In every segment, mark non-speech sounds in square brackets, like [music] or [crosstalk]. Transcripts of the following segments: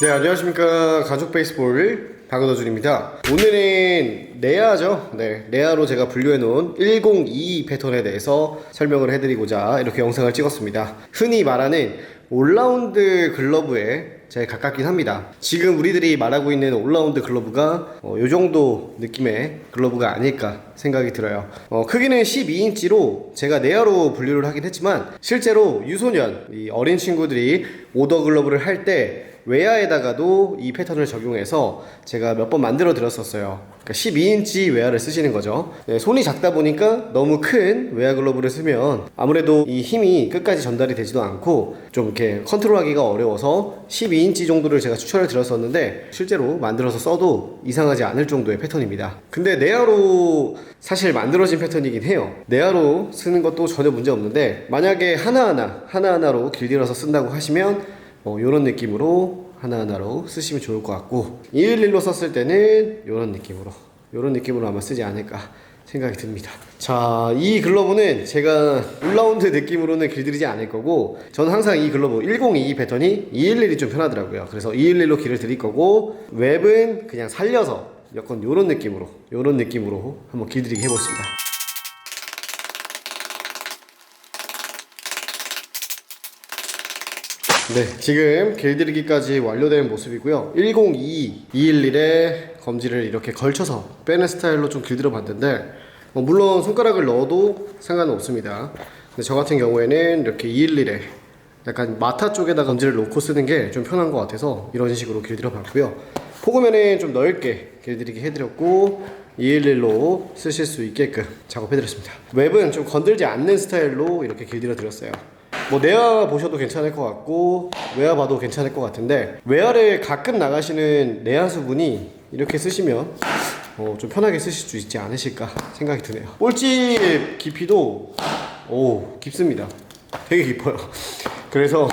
네, 안녕하십니까. 가족 베이스볼 박은호준입니다. 오늘은 네아죠. 네, 네아로 제가 분류해 놓은 102 패턴에 대해서 설명을 해드리고자 이렇게 영상을 찍었습니다. 흔히 말하는 올라운드 글러브에 제일 가깝긴 합니다. 지금 우리들이 말하고 있는 올라운드 글러브가 어, 요 정도 느낌의 글러브가 아닐까 생각이 들어요. 어, 크기는 12인치로 제가 네아로 분류를 하긴 했지만 실제로 유소년, 이 어린 친구들이 오더 글러브를 할 때 외야에다가도 이 패턴을 적용해서 제가 몇 번 만들어 드렸었어요. 그러니까 12인치 외야를 쓰시는 거죠. 네, 손이 작다 보니까 너무 큰 외야 글러브를 쓰면 아무래도 이 힘이 끝까지 전달이 되지도 않고 좀 이렇게 컨트롤하기가 어려워서 12인치 정도를 제가 추천을 드렸었는데 실제로 만들어서 써도 이상하지 않을 정도의 패턴입니다. 근데 네아로 사실 만들어진 패턴이긴 해요. 네아로 쓰는 것도 전혀 문제 없는데 만약에 하나하나 하나하나로 길들여서 쓴다고 하시면 어, 이런 느낌으로 하나하나로 쓰시면 좋을 것 같고 211로 썼을 때는 이런 느낌으로 이런 느낌으로 아마 쓰지 않을까 생각이 듭니다. 자, 이 글러브는 제가 올라운드 느낌으로는 길들이지 않을 거고 저는 항상 이 글러브 1022 패턴이 211이 좀 편하더라고요. 그래서 211로 길을 드릴 거고 웹은 그냥 살려서 약간 이런 느낌으로 이런 느낌으로 한번 길들이기 해보겠습니다. 네, 지금 길들이기까지 완료된 모습이고요. 102, 211에 검지를 이렇게 걸쳐서 빼는 스타일로 좀 길들여 봤는데, 어, 물론 손가락을 넣어도 상관은 없습니다. 근데 저 같은 경우에는 이렇게 211에 약간 마타 쪽에다 검지를 놓고 쓰는 게 좀 편한 것 같아서 이런 식으로 길들여 봤고요. 포그면은 좀 넓게 길들이기 해드렸고, 211로 쓰실 수 있게끔 작업해드렸습니다. 웹은 좀 건들지 않는 스타일로 이렇게 길들여 드렸어요. 뭐 내야 보셔도 괜찮을 것 같고 외야 봐도 괜찮을 것 같은데 외야를 가끔 나가시는 내야수 분이 이렇게 쓰시면 어, 좀 편하게 쓰실 수 있지 않으실까 생각이 드네요. 볼집 깊이도 오 깊습니다. 되게 깊어요. [laughs] 그래서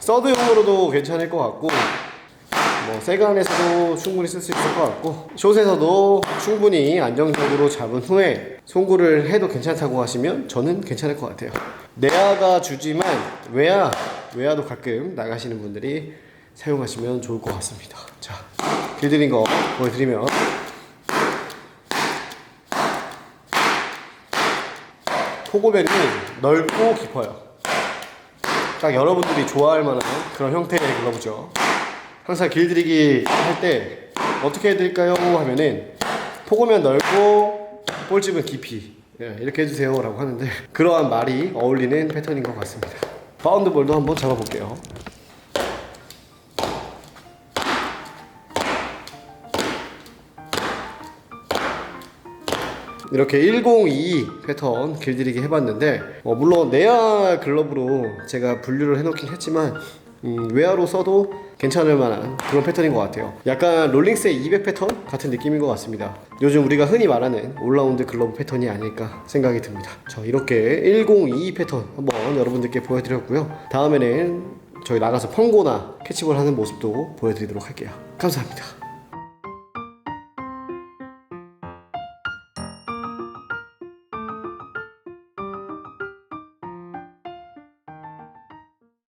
서드용으로도 괜찮을 것 같고 뭐 세간에서도 충분히 쓸 수 있을 것 같고 숏에서도 충분히 안정적으로 잡은 후에 송구를 해도 괜찮다고 하시면 저는 괜찮을 것 같아요. 내야가 주지만 외야 외야도 가끔 나가시는 분들이 사용하시면 좋을 것 같습니다. 자 길들인 거 보여드리면. 포고벨이 넓고 깊어요. 딱 여러분들이 좋아할 만한 그런 형태의 글러브죠 항상 길들이기 할 때 어떻게 해드릴까요? 하면은 포고면 넓고 볼집은 깊이 예, 이렇게 해주세요 라고 하는데 그러한 말이 어울리는 패턴인 것 같습니다 바운드 볼도 한번 잡아볼게요 이렇게 102 패턴 길들이기 해봤는데 어, 물론 내야 글러브로 제가 분류를 해놓긴 했지만 음, 외야로 써도 괜찮을 만한 그런 패턴인 것 같아요. 약간 롤링스의 200 패턴 같은 느낌인 것 같습니다. 요즘 우리가 흔히 말하는 올라운드 글러브 패턴이 아닐까 생각이 듭니다. 자 이렇게 102 패턴 한번 여러분들께 보여드렸고요. 다음에는 저희 나가서 펑고나 캐치볼 하는 모습도 보여드리도록 할게요. 감사합니다